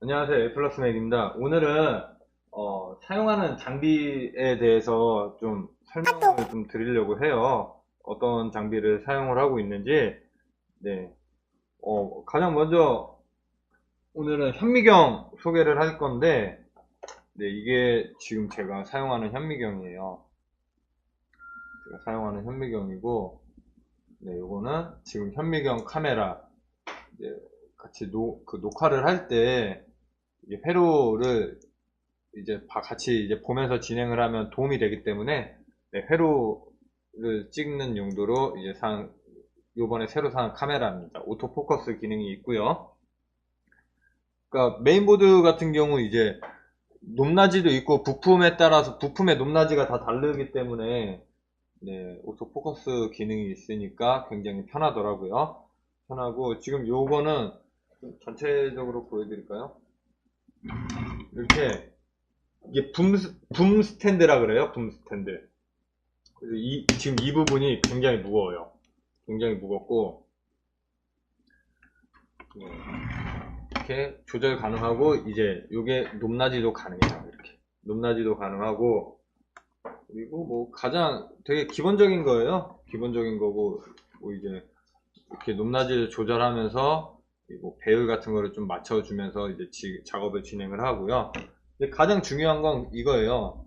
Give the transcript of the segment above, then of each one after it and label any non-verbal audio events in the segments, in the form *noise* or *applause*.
안녕하세요. 에플러스 맥입니다. 오늘은 어, 사용하는 장비에 대해서 좀 설명을 좀 드리려고 해요. 어떤 장비를 사용을 하고 있는지. 네. 어, 가장 먼저 오늘은 현미경 소개를 할 건데, 네, 이게 지금 제가 사용하는 현미경이에요. 제가 사용하는 현미경이고, 네, 요거는 지금 현미경 카메라, 같이 노, 그 녹화를 할 때, 이제 회로를 이제 바- 같이 이제 보면서 진행을 하면 도움이 되기 때문에, 네, 회로를 찍는 용도로 이제 산, 요번에 새로 산 카메라입니다. 오토 포커스 기능이 있고요. 그러니까 메인보드 같은 경우 이제 높낮이도 있고 부품에 따라서 부품의 높낮이가 다 다르기 때문에 네, 오토 포커스 기능이 있으니까 굉장히 편하더라고요. 편하고 지금 요거는 좀 전체적으로 보여드릴까요? 이렇게 이게 붐, 스- 붐 스탠드라 그래요. 붐 스탠드. 그래서 이, 지금 이 부분이 굉장히 무거워요. 굉장히 무겁고 네, 이렇게 조절 가능하고 이제 요게 높낮이도 가능해요. 이렇게 높낮이도 가능하고 그리고 뭐 가장 되게 기본적인 거예요. 기본적인 거고 뭐 이제 이렇게 높낮이를 조절하면서 그리고 배율 같은 거를 좀 맞춰주면서 이제 지- 작업을 진행을 하고요. 가장 중요한 건 이거예요.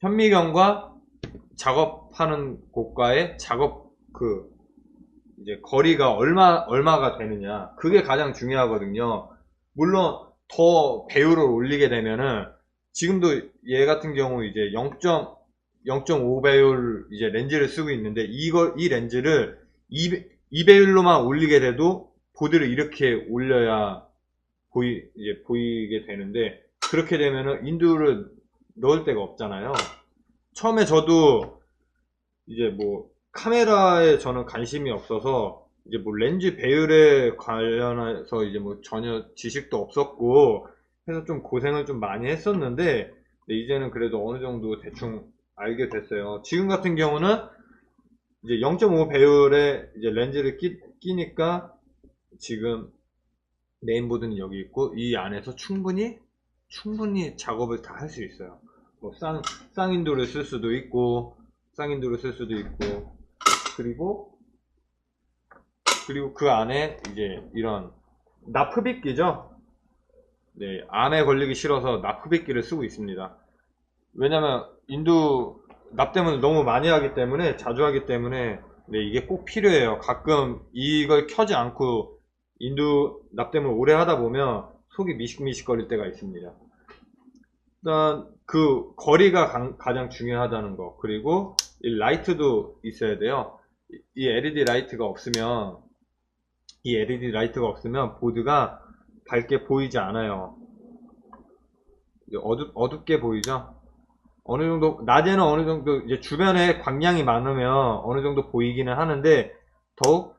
현미경과 작업하는 곳과의 작업 그 이제 거리가 얼마 얼마가 되느냐 그게 가장 중요하거든요. 물론 더 배율을 올리게 되면은 지금도 얘 같은 경우 이제 0.0.5 배율 이제 렌즈를 쓰고 있는데 이걸 이 렌즈를 2, 배율로만 올리게 돼도 보드를 이렇게 올려야 보이 이제 보이게 되는데 그렇게 되면은 인두를 넣을 데가 없잖아요. 처음에 저도 이제 뭐 카메라에 저는 관심이 없어서 이제 뭐 렌즈 배율에 관련해서 이제 뭐 전혀 지식도 없었고 해서 좀 고생을 좀 많이 했었는데 이제는 그래도 어느 정도 대충 알게 됐어요. 지금 같은 경우는 이제 0.5 배율의 이제 렌즈를 끼, 끼니까 지금 메인보드는 여기 있고 이 안에서 충분히 충분히 작업을 다 할 수 있어요. 뭐 쌍, 쌍인도를 쓸 수도 있고 쌍인도를 쓸 수도 있고 그리고 그리고 그 안에 이제 이런 나프빗기죠. 네, 암에 걸리기 싫어서 나프빗기를 쓰고 있습니다. 왜냐면 인두 납땜을 너무 많이 하기 때문에 자주 하기 때문에 네, 이게 꼭 필요해요. 가끔 이걸 켜지 않고 인두 납땜을 오래 하다 보면 속이 미식미식 거릴 때가 있습니다. 일단 그 거리가 강- 가장 중요하다는 거 그리고 이 라이트도 있어야 돼요. 이- 이 LED 라이트가 없으면 이 LED 라이트가 없으면 보드가 밝게 보이지 않아요. 어둡, 어둡게 보이죠? 어느 정도, 낮에는 어느 정도, 이제 주변에 광량이 많으면 어느 정도 보이기는 하는데, 더욱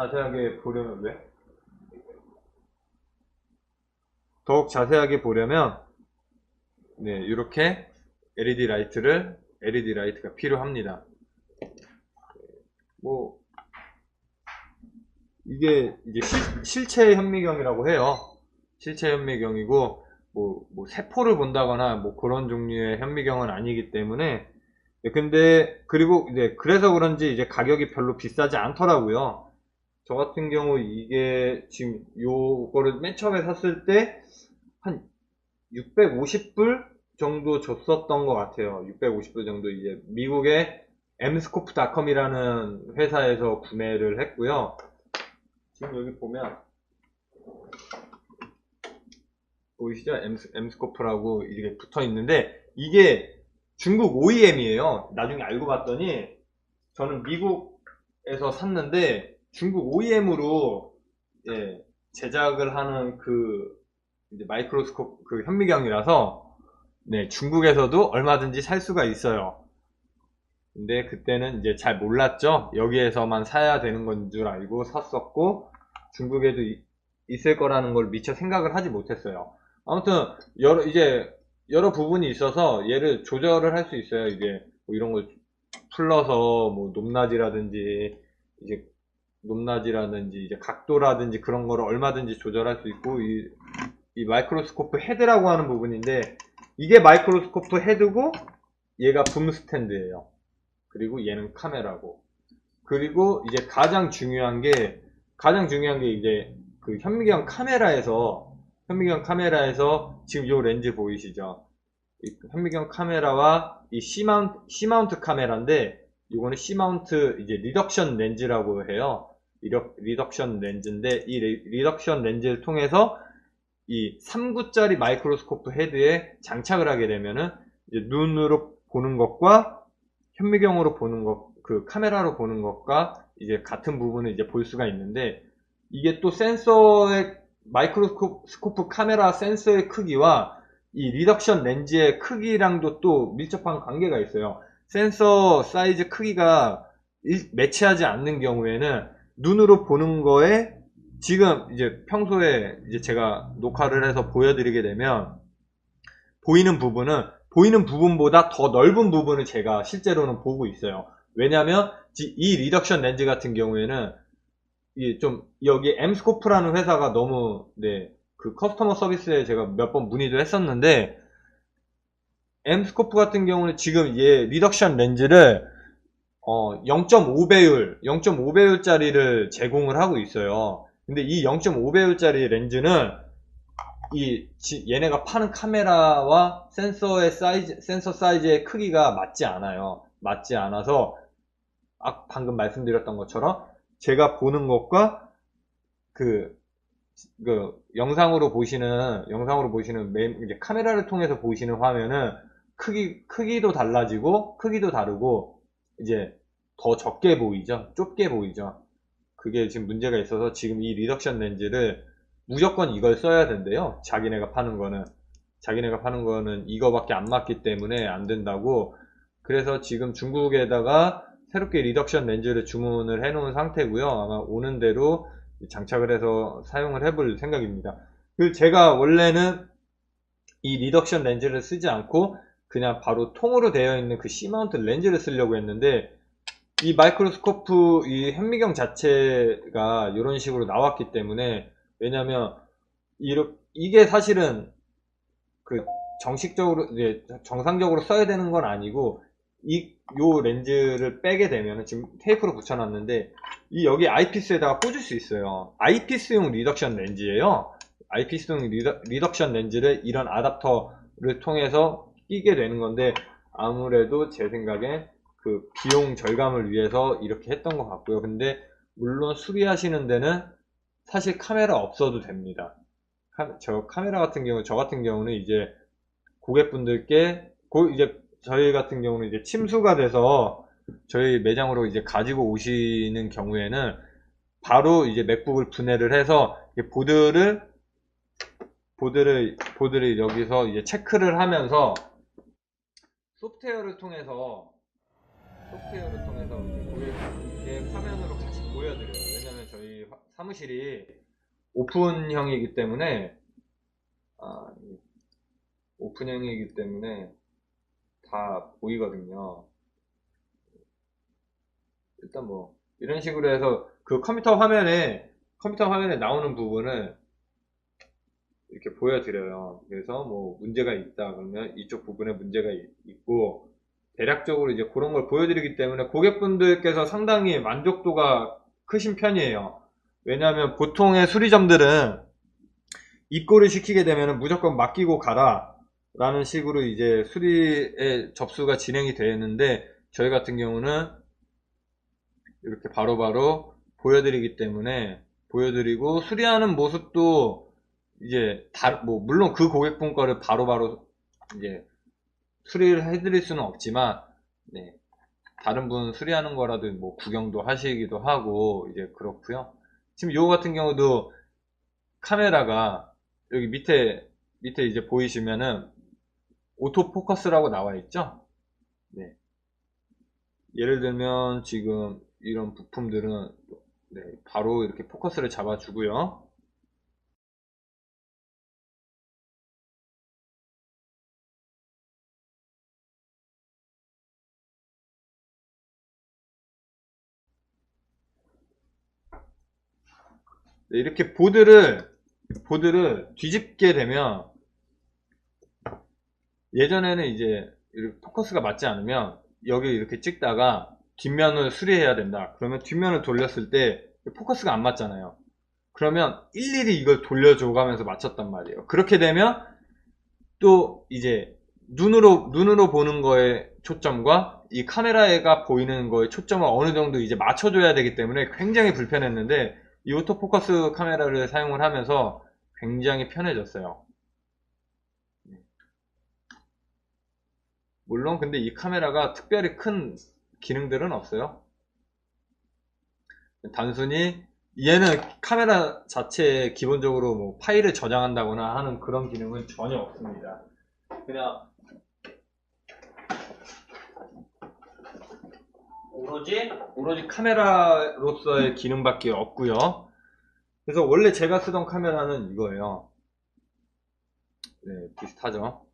자세하게 보려면 왜? 더욱 자세하게 보려면, 네, 이렇게 LED 라이트를, LED 라이트가 필요합니다. 뭐, 이게 이제 실, 실체 현미경이라고 해요. 실체 현미경이고, 뭐, 뭐, 세포를 본다거나, 뭐, 그런 종류의 현미경은 아니기 때문에, 네, 근데, 그리고 이제, 그래서 그런지 이제 가격이 별로 비싸지 않더라고요. 저 같은 경우 이게 지금 요거를 맨 처음에 샀을 때, 한 650불 정도 줬었던 것 같아요. 650불 정도 이제 미국의 mscope.com이라는 회사에서 구매를 했고요. 지금 여기 보면 보이시죠? 엠스코프라고 이게 붙어 있는데 이게 중국 OEM이에요. 나중에 알고 봤더니 저는 미국에서 샀는데 중국 OEM으로 제작을 하는 그 이제 마이크로스코프 그 현미경이라서 네, 중국에서도 얼마든지 살 수가 있어요. 근데 그때는 이제 잘 몰랐죠. 여기에서만 사야 되는 건 줄 알고 샀었고 중국에도 이- 있을 거라는 걸 미처 생각을 하지 못했어요. 아무튼 여러 이제 여러 부분이 있어서 얘를 조절을 할 수 있어요. 이게 뭐 이런 걸 풀러서 뭐 높낮이라든지 이제 높낮이라든지 이제 각도라든지 그런 거를 얼마든지 조절할 수 있고 이, 이 마이크로스코프 헤드라고 하는 부분인데 이게 마이크로스코프 헤드고 얘가 붐 스탠드예요. 그리고 얘는 카메라고. 그리고 이제 가장 중요한 게 가장 중요한 게 이제 그 현미경 카메라에서 현미경 카메라에서 지금 이 렌즈 보이시죠? 이 현미경 카메라와 이 C마운트, C마운트 카메라인데 이거는 C마운트 이제 리덕션 렌즈라고 해요. 리덕, 리덕션 렌즈인데 이 리, 리덕션 렌즈를 통해서 이 3구짜리 마이크로스코프 헤드에 장착을 하게 되면은 눈으로 보는 것과 현미경으로 보는 것, 그 카메라로 보는 것과 이제 같은 부분을 이제 볼 수가 있는데 이게 또 센서의 마이크로스코프 카메라 센서의 크기와 이 리덕션 렌즈의 크기랑도 또 밀접한 관계가 있어요. 센서 사이즈 크기가 일- 매치하지 않는 경우에는 눈으로 보는 거에 지금 이제 평소에 이제 제가 녹화를 해서 보여드리게 되면 보이는 부분은 보이는 부분보다 더 넓은 부분을 제가 실제로는 보고 있어요. 왜냐하면 지- 이 리덕션 렌즈 같은 경우에는 이좀 여기 엠스코프라는 회사가 너무 네 그 커스터머 서비스에 제가 몇 번 문의도 했었는데 엠스코프 같은 경우는 지금 얘 리덕션 렌즈를 어 0.5배율 0.5배율짜리를 제공을 하고 있어요. 근데 이 0.5배율짜리 렌즈는 이 지- 얘네가 파는 카메라와 센서의 사이즈 센서 사이즈의 크기가 맞지 않아요. 맞지 않아서 아, 방금 말씀드렸던 것처럼 제가 보는 것과 그, 그 영상으로 보시는 영상으로 보시는 메- 카메라를 통해서 보시는 화면은 크기 크기도 달라지고 크기도 다르고 이제 더 적게 보이죠. 좁게 보이죠. 그게 지금 문제가 있어서 지금 이 리덕션 렌즈를 무조건 이걸 써야 된대요. 자기네가 파는 거는 자기네가 파는 거는 이거밖에 안 맞기 때문에 안 된다고. 그래서 지금 중국에다가 새롭게 리덕션 렌즈를 주문을 해 놓은 상태고요. 아마 오는 대로 장착을 해서 사용을 해볼 생각입니다. 그 제가 원래는 이 리덕션 렌즈를 쓰지 않고 그냥 바로 통으로 되어 있는 그 C마운트 렌즈를 쓰려고 했는데 이 마이크로스코프 이 현미경 자체가 이런 식으로 나왔기 때문에 왜냐면 이게 사실은 그 정식적으로 이제 정상적으로 써야 되는 건 아니고 이 요 렌즈를 빼게 되면 지금 테이프로 붙여놨는데 이 여기 아이피스에다가 꽂을 수 있어요. 아이피스용 리덕션 렌즈예요. 아이피스용 리덕, 리덕션 렌즈를 이런 아답터를 통해서 끼게 되는 건데 아무래도 제 생각에 그 비용 절감을 위해서 이렇게 했던 것 같고요. 근데 물론 수리하시는 데는 사실 카메라 없어도 됩니다. 카- 저 카메라 같은 경우, 저 같은 경우는 이제 고객분들께 고- 이제 저희 같은 경우는 이제 침수가 돼서 저희 매장으로 이제 가지고 오시는 경우에는 바로 이제 맥북을 분해를 해서 보드를 보드를 보드를 여기서 이제 체크를 하면서 소프트웨어를 통해서 소프트웨어를 통해서 이제 고객의 화면으로 같이 보여드려요. 왜냐면 저희 화- 사무실이 오픈형이기 때문에 아, 이- 오픈형이기 때문에 다 보이거든요. 일단 뭐 이런 식으로 해서 그 컴퓨터 화면에 컴퓨터 화면에 나오는 부분을 이렇게 보여드려요. 그래서 뭐 문제가 있다 그러면 이쪽 부분에 문제가 있- 있고 대략적으로 이제 그런 걸 보여드리기 때문에 고객분들께서 상당히 만족도가 크신 편이에요. 왜냐하면 보통의 수리점들은 입고를 시키게 되면 무조건 맡기고 가라 라는 식으로 이제 수리의 접수가 진행이 되는데 저희 같은 경우는 이렇게 바로바로 보여드리기 때문에 보여드리고 수리하는 모습도 이제 다, 뭐 물론 그 고객분 거를 바로 바로 이제 수리를 해드릴 수는 없지만 네, 다른 분 수리하는 거라도 뭐 구경도 하시기도 하고 이제 그렇고요. 지금 요거 같은 경우도 카메라가 여기 밑에 밑에 이제 보이시면은 오토 포커스라고 나와 있죠? 네. 예를 들면 지금 이런 부품들은 네, 바로 이렇게 포커스를 잡아주고요. 이렇게 보드를 보드를 뒤집게 되면 예전에는 이제 포커스가 맞지 않으면 여기 이렇게 찍다가 뒷면을 수리해야 된다. 그러면 뒷면을 돌렸을 때 포커스가 안 맞잖아요. 그러면 일일이 이걸 돌려줘 가면서 맞췄단 말이에요. 그렇게 되면 또 이제 눈으로 눈으로 보는 거에 초점과 이 카메라가 보이는 거에 초점을 어느 정도 이제 맞춰줘야 되기 때문에 굉장히 불편했는데 이 오토포커스 카메라를 사용을 하면서 굉장히 편해졌어요. 물론 근데 이 카메라가 특별히 큰 기능들은 없어요. 단순히 얘는 카메라 자체에 기본적으로 뭐 파일을 저장한다거나 하는 그런 기능은 전혀 없습니다. 그냥 오로지 오로지 카메라로서의 기능밖에 없고요. 그래서 원래 제가 쓰던 카메라는 이거예요. 네, 비슷하죠.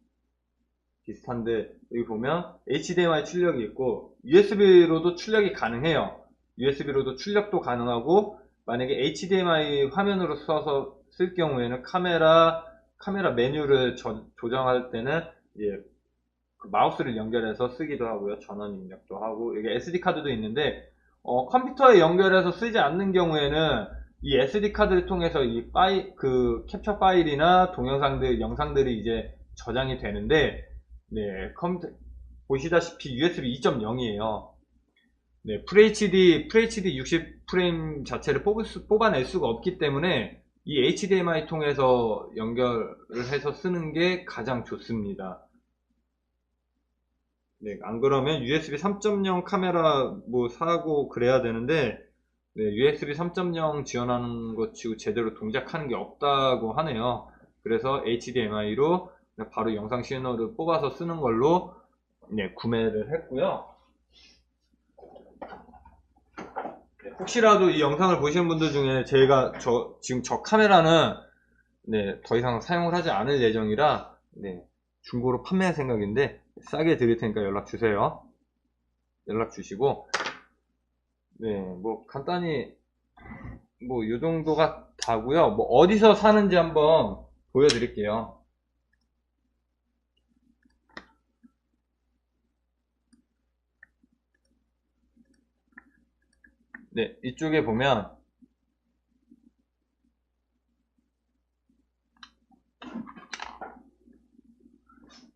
비슷한데 여기 보면 HDMI 출력이 있고 USB로도 출력이 가능해요. USB로도 출력도 가능하고 만약에 HDMI 화면으로 써서 쓸 경우에는 카메라 카메라 메뉴를 저- 조정할 때는 이제 그 마우스를 연결해서 쓰기도 하고요. 전원 입력도 하고 이게 SD 카드도 있는데 어, 컴퓨터에 연결해서 쓰지 않는 경우에는 이 SD 카드를 통해서 이 파일 그 캡처 파일이나 동영상들 영상들이 이제 저장이 되는데 네 컴퓨터 보시다시피 USB 2.0이에요. 네, FHD, FHD 60프레임 자체를 뽑을 수, 뽑아낼 수가 없기 때문에 이 HDMI 통해서 연결을 해서 쓰는 게 가장 좋습니다. 네, 안 그러면 USB 3.0 카메라 뭐 사고 그래야 되는데 네, USB 3.0 지원하는 것 치고 제대로 동작하는 게 없다고 하네요. 그래서 HDMI로 바로 영상 시너를 뽑아서 쓰는 걸로 네, 구매를 했고요. 네, 혹시라도 이 영상을 보시는 분들 중에 제가 저 지금 저 카메라는 네, 더 이상 사용을 하지 않을 예정이라 네, 중고로 판매할 생각인데 싸게 드릴 테니까 연락 주세요. 연락 주시고 네, 뭐 간단히 뭐 이 정도가 다고요. 뭐 어디서 사는지 한번 보여드릴게요. 네, 이쪽에 보면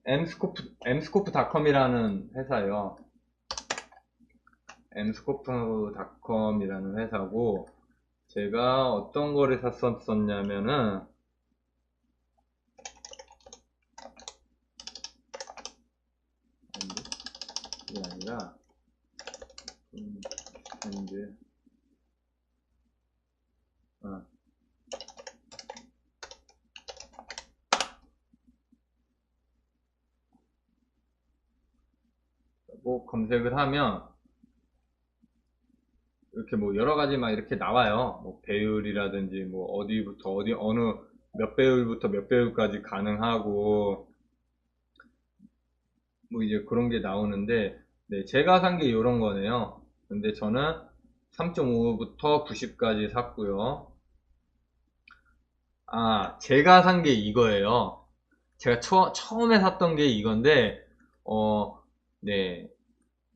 엠스코프, 엠스코프닷컴이라는 회사예요. 엠스코프닷컴이라는 회사고 제가 어떤 거를 샀었냐면은 이게 아니라 음, 핸드 어. 뭐 검색을 하면 이렇게 뭐 여러 가지 막 이렇게 나와요. 뭐 배율이라든지 뭐 어디부터 어디 어느 몇 배율부터 몇 배율까지 가능하고 뭐 이제 그런 게 나오는데 네, 제가 산 게 이런 거네요. 근데 저는 3.5부터 90까지 샀고요. 아, 제가 산 게 이거예요. 제가 처, 처음에 샀던 게 이건데, 어, 네.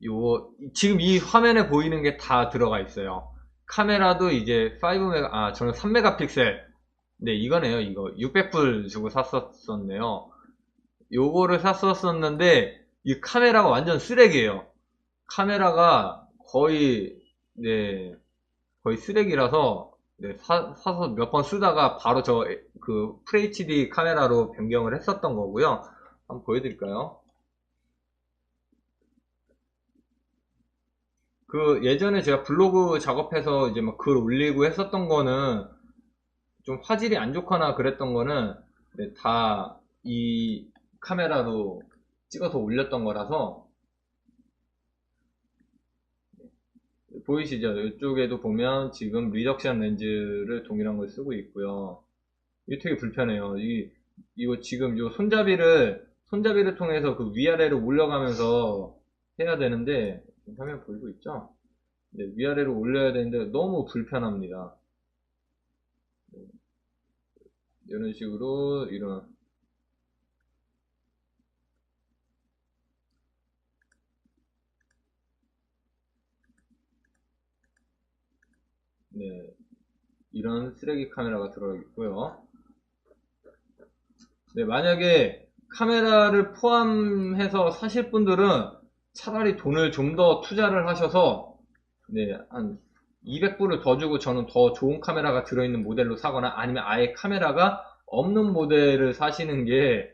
요, 지금 이 화면에 보이는 게 다 들어가 있어요. 카메라도 이제 5메가, 아, 저는 3메가픽셀. 네, 이거네요, 이거. 600불 주고 샀었었네요. 요거를 샀었었는데, 이 카메라가 완전 쓰레기예요. 카메라가 거의, 네, 거의 쓰레기라서, 네, 사, 서 몇 번 쓰다가 바로 저, 그, FHD 카메라로 변경을 했었던 거고요. 한번 보여드릴까요? 그 예전에 제가 블로그 작업해서 이제 막 글 올리고 했었던 거는 좀 화질이 안 좋거나 그랬던 거는 네, 다이 카메라로 찍어서 올렸던 거라서 보이시죠? 이쪽에도 보면 지금 리덕션 렌즈를 동일한 걸 쓰고 있고요. 이게 되게 불편해요. 이 이거 지금 요 손잡이를 손잡이를 통해서 그 위아래로 올려가면서 해야 되는데 화면 보이고 있죠? 네, 위아래로 올려야 되는데 너무 불편합니다. 이런 식으로 이런 네 이런 쓰레기 카메라가 들어 있고요. 네 만약에 카메라를 포함해서 사실 분들은 차라리 돈을 좀 더 투자를 하셔서 네, 한 200불을 더 주고 저는 더 좋은 카메라가 들어있는 모델로 사거나 아니면 아예 카메라가 없는 모델을 사시는 게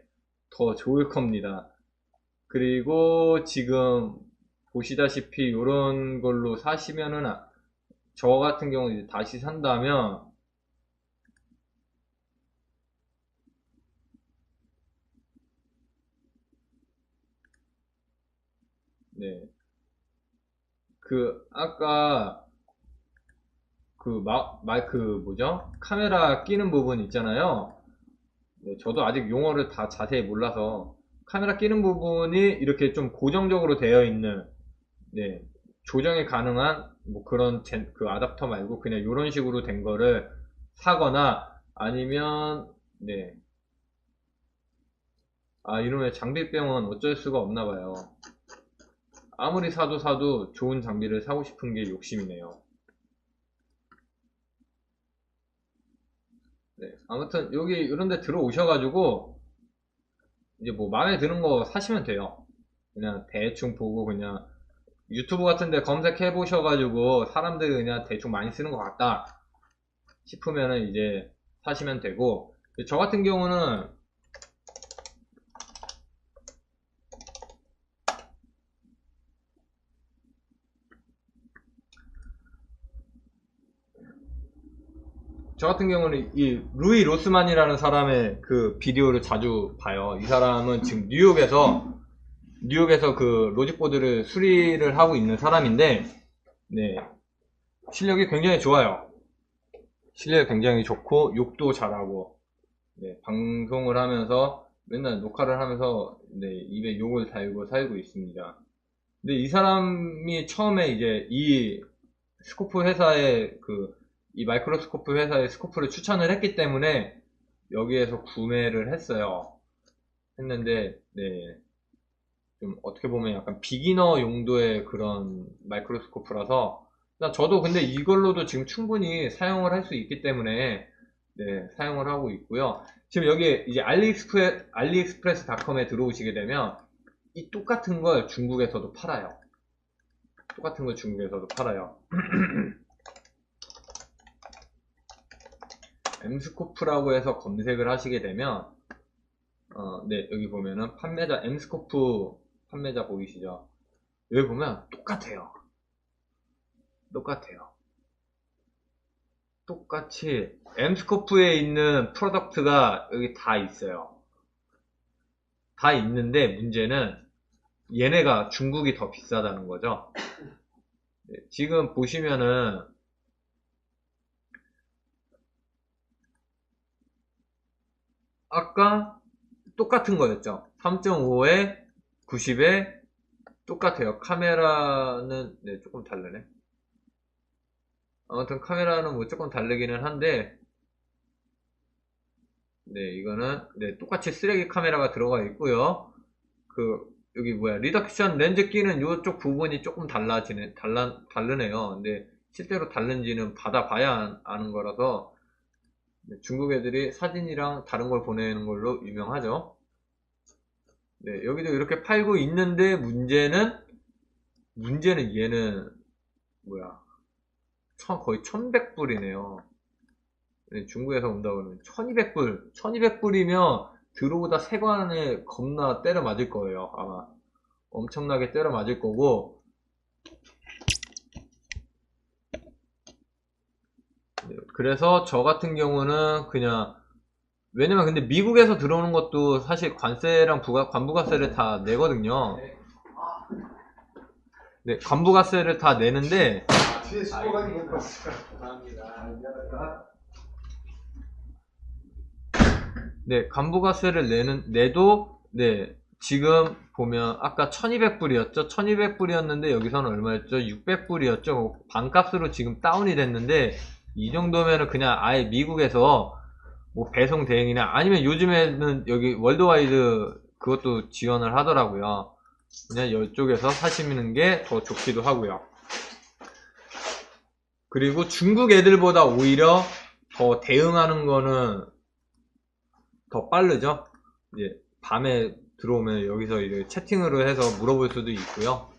더 좋을 겁니다. 그리고 지금 보시다시피 이런 걸로 사시면은 아- 저 같은 경우 이제 다시 산다면 네. 그 아까 그 마, 마, 그 뭐죠? 카메라 끼는 부분 있잖아요. 네, 저도 아직 용어를 다 자세히 몰라서 카메라 끼는 부분이 이렇게 좀 고정적으로 되어 있는 네, 조정이 가능한 뭐 그런 젠- 그 아답터 말고 그냥 이런 식으로 된 거를 사거나 아니면 네. 아 이러면 장비병은 어쩔 수가 없나 봐요. 아무리 사도 사도 좋은 장비를 사고 싶은 게 욕심이네요. 네, 아무튼 여기 이런 데 들어오셔가지고 이제 뭐 마음에 드는 거 사시면 돼요. 그냥 대충 보고 그냥 유튜브 같은 데 검색해 보셔가지고 사람들이 그냥 대충 많이 쓰는 것 같다 싶으면은 이제 사시면 되고 저 같은 경우는 저 같은 경우는 이 루이 로스만이라는 사람의 그 비디오를 자주 봐요. 이 사람은 지금 뉴욕에서 뉴욕에서 그 로직보드를 수리를 하고 있는 사람인데 네 실력이 굉장히 좋아요. 실력이 굉장히 좋고 욕도 잘하고 네, 방송을 하면서 맨날 녹화를 하면서 네, 입에 욕을 달고 살고 있습니다. 근데 이 사람이 처음에 이제 이 스코프 회사의 그 이 마이크로스코프 회사의 스코프를 추천을 했기 때문에 여기에서 구매를 했어요. 했는데 네. 좀 어떻게 보면 약간 비기너 용도의 그런 마이크로스코프라서 나 저도 근데 이걸로도 지금 충분히 사용을 할 수 있기 때문에 네, 사용을 하고 있고요. 지금 여기 이제 알리익스프레, 알리익스프레스닷컴에 들어오시게 되면 이 똑같은 걸 중국에서도 팔아요. 똑같은 걸 중국에서도 팔아요. *clears throat* 엠스코프라고 해서 검색을 하시게 되면 어, 네, 여기 보면은 판매자 엠스코프 판매자 보이시죠? 여기 보면 똑같아요. 똑같아요. 똑같이 엠스코프에 있는 프로덕트가 여기 다 있어요. 다 있는데 문제는 얘네가 중국이 더 비싸다는 거죠. 네, 지금 보시면은 아까 똑같은 거였죠. 3.5에 90에 똑같아요. 카메라는 네, 조금 다르네. 아무튼 카메라는 뭐 조금 다르기는 한데 네 이거는 네 똑같이 쓰레기 카메라가 들어가 있고요. 그 여기 뭐야 리덕션 렌즈 끼는 이쪽 부분이 조금 달라지네 달라 다르네요. 근데 실제로 다른지는 받아봐야 아는 거라서 네, 중국 애들이 사진이랑 다른 걸 보내는 걸로 유명하죠. 네, 여기도 이렇게 팔고 있는데 문제는 문제는 얘는 뭐야 천, 거의 1100불이네요. 네, 중국에서 온다 그러면 1200불 1200불이면 들어오다 세관에 겁나 때려 맞을 거예요 아마 엄청나게 때려 맞을 거고 네, 그래서 저 같은 경우는 그냥 왜냐면 근데 미국에서 들어오는 것도 사실 관세랑 부가, 관부가세를 다 내거든요. 네, 관부가세를 다 내는데, 뒤에 수고가 네, 관부가세를 내는, 내도, 네, 지금 보면 아까 1200불이었죠? 1200불이었는데 여기서는 얼마였죠? 600불이었죠? 반값으로 지금 다운이 됐는데, 이 정도면은 그냥 아예 미국에서 뭐 배송 대행이나 아니면 요즘에는 여기 월드와이드 그것도 지원을 하더라고요. 그냥 이쪽에서 사시는 게 더 좋기도 하고요. 그리고 중국 애들보다 오히려 더 대응하는 거는 더 빠르죠. 이제 밤에 들어오면 여기서 채팅으로 해서 물어볼 수도 있고요.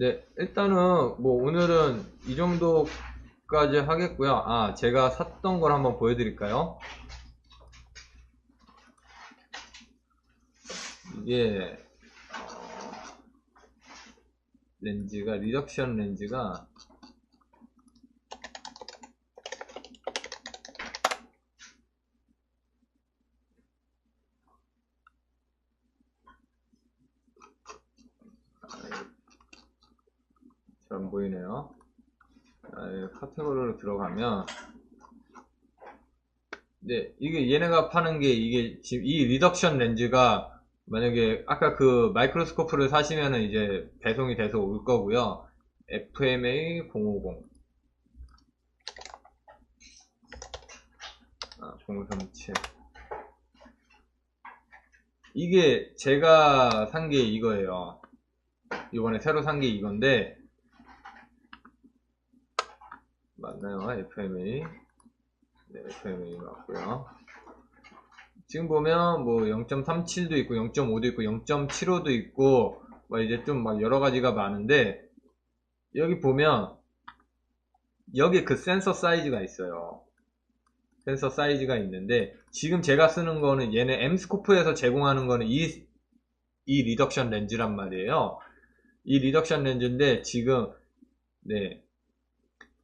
네, 일단은 뭐 오늘은 이 정도까지 하겠고요. 아, 제가 샀던 걸 한번 보여드릴까요? 이게 어, 렌즈가 리덕션 렌즈가 잘 안 보이네요. 아, 예, 카테고리로 들어가면 네, 이게 얘네가 파는 게 이게 지금 이 리덕션 렌즈가 만약에 아까 그 마이크로스코프를 사시면은 이제 배송이 돼서 올 거고요. FMA 050 아, 037 이게 제가 산 게 이거예요. 이번에 새로 산 게 이건데 맞나요? FMA 네, FMA 맞고요. 지금 보면 뭐 0.37도 있고 0.5도 있고 0.75도 있고 뭐 이제 좀 막 여러 가지가 많은데 여기 보면 여기 그 센서 사이즈가 있어요. 센서 사이즈가 있는데 지금 제가 쓰는 거는 얘네 M스코프에서 제공하는 거는 이, 이 리덕션 렌즈란 말이에요. 이 리덕션 렌즈인데 지금 네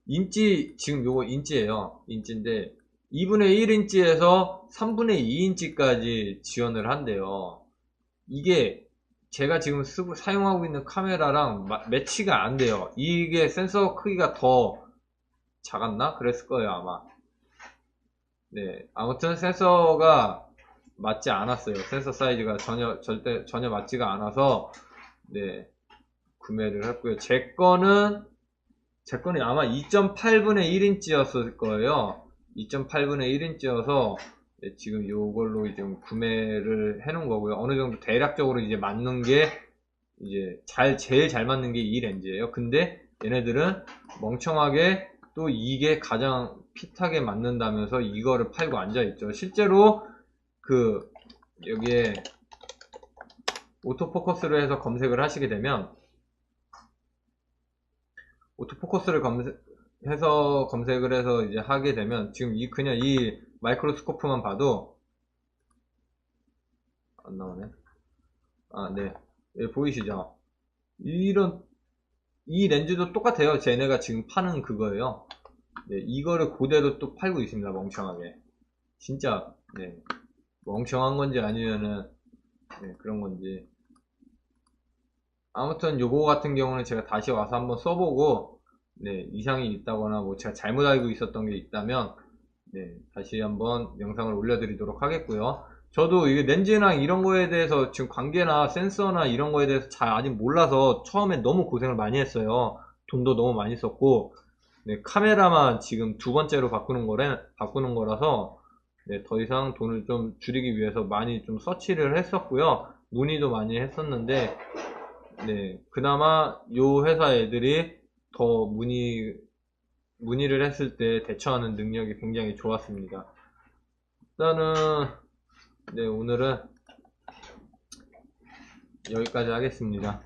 인치 지금 요거 인치예요. 인치인데 2분의 1인치에서 3분의 2인치까지 지원을 한대요. 이게 제가 지금 쓰고 사용하고 있는 카메라랑 마- 매치가 안 돼요. 이게 센서 크기가 더 작았나? 그랬을 거예요, 아마. 네, 아무튼 센서가 맞지 않았어요. 센서 사이즈가 전혀 절대 전혀 맞지가 않아서 네 구매를 했고요. 제 거는 제 거는 아마 2.8분의 1인치였을 거예요. 2.8분의 1인치여서 지금 요걸로 이제 구매를 해놓은 거고요. 어느 정도 대략적으로 이제 맞는 게 이제 잘 제일 잘 맞는 게 이 렌즈예요. 근데 얘네들은 멍청하게 또 이게 가장 핏하게 맞는다면서 이거를 팔고 앉아 있죠. 실제로 그 여기에 오토포커스를 해서 검색을 하시게 되면 오토포커스를 검색해서 검색을 해서 이제 하게 되면 지금 이 그냥 이 마이크로스코프만 봐도 안 나오네. 아, 네. 예, 보이시죠? 이런 이 렌즈도 똑같아요. 쟤네가 지금 파는 그거예요. 네, 이거를 그대로 또 팔고 있습니다. 멍청하게. 진짜 네. 멍청한 건지 아니면은 네, 그런 건지 아무튼 요거 같은 경우는 제가 다시 와서 한번 써보고 네, 이상이 있다거나 뭐 제가 잘못 알고 있었던 게 있다면 네, 다시 한번 영상을 올려드리도록 하겠고요. 저도 이게 렌즈랑 이런 거에 대해서 지금 관계나 센서나 이런 거에 대해서 잘 아직 몰라서 처음에 너무 고생을 많이 했어요. 돈도 너무 많이 썼고 네, 카메라만 지금 두 번째로 바꾸는 거래 바꾸는 거라서 네, 더 이상 돈을 좀 줄이기 위해서 많이 좀 서치를 했었고요. 문의도 많이 했었는데 네, 그나마 요 회사 애들이 더 문의, 문의를 했을 때 대처하는 능력이 굉장히 좋았습니다. 일단은, 네, 오늘은 여기까지 하겠습니다.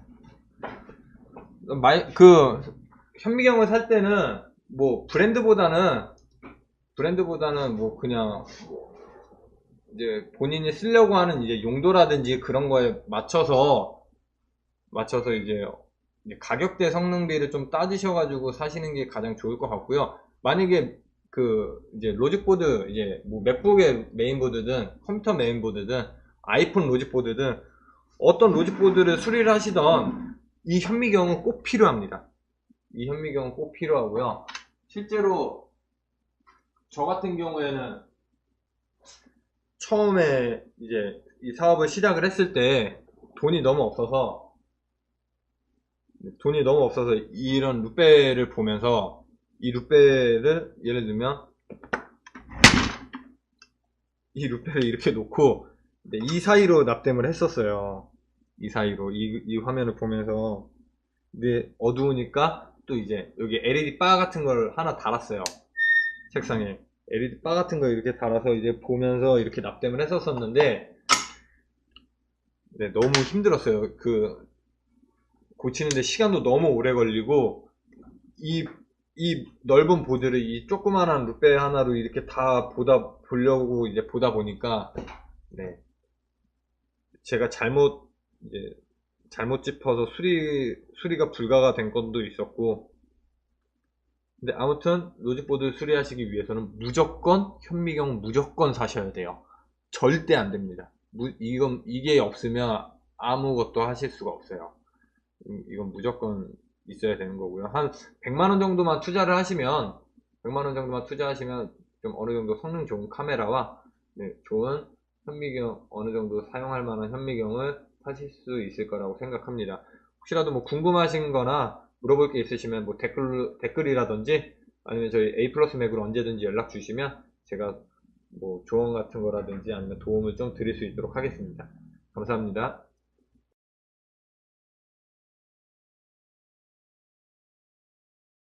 마이, 그, 현미경을 살 때는, 뭐, 브랜드보다는, 브랜드보다는 뭐, 그냥, 뭐 이제 본인이 쓰려고 하는 이제 용도라든지 그런 거에 맞춰서, 맞춰서 이제 가격대 성능비를 좀 따지셔가지고 사시는 게 가장 좋을 것 같고요. 만약에 그 이제 로직보드 이제 뭐 맥북의 메인보드든 컴퓨터 메인보드든 아이폰 로직보드든 어떤 로직보드를 수리를 하시던 이 현미경은 꼭 필요합니다. 이 현미경은 꼭 필요하고요. 실제로 저 같은 경우에는 처음에 이제 이 사업을 시작을 했을 때 돈이 너무 없어서 돈이 너무 없어서 이런 루페를 보면서 이 루페를 예를 들면 이 루페를 이렇게 놓고 네, 이 사이로 납땜을 했었어요. 이 사이로 이, 이 화면을 보면서 근데 어두우니까 또 이제 여기 LED 바 같은 걸 하나 달았어요. 책상에 LED 바 같은 걸 이렇게 달아서 이제 보면서 이렇게 납땜을 했었었는데 네, 너무 힘들었어요. 그 고치는데 시간도 너무 오래 걸리고 이, 이 넓은 보드를 이 조그만한 루페 하나로 이렇게 다 보다 보려고 이제 보다 보니까 네 제가 잘못 이제 잘못 짚어서 수리 수리가 불가가 된 건도 있었고 근데 아무튼 로직보드 수리하시기 위해서는 무조건 현미경 무조건 사셔야 돼요. 절대 안 됩니다. 무- 이건 이게 없으면 아무것도 하실 수가 없어요. 음, 이건 무조건 있어야 되는 거고요. 한 100만 원 정도만 투자를 하시면 100만 원 정도만 투자하시면 좀 어느 정도 성능 좋은 카메라와 네, 좋은 현미경 어느 정도 사용할 만한 현미경을 사실 수 있을 거라고 생각합니다. 혹시라도 뭐 궁금하신 거나 물어볼 게 있으시면 뭐 댓글, 댓글이라든지 아니면 저희 A 플러스 맥으로 언제든지 연락 주시면 제가 뭐 조언 같은 거라든지 아니면 도움을 좀 드릴 수 있도록 하겠습니다. 감사합니다.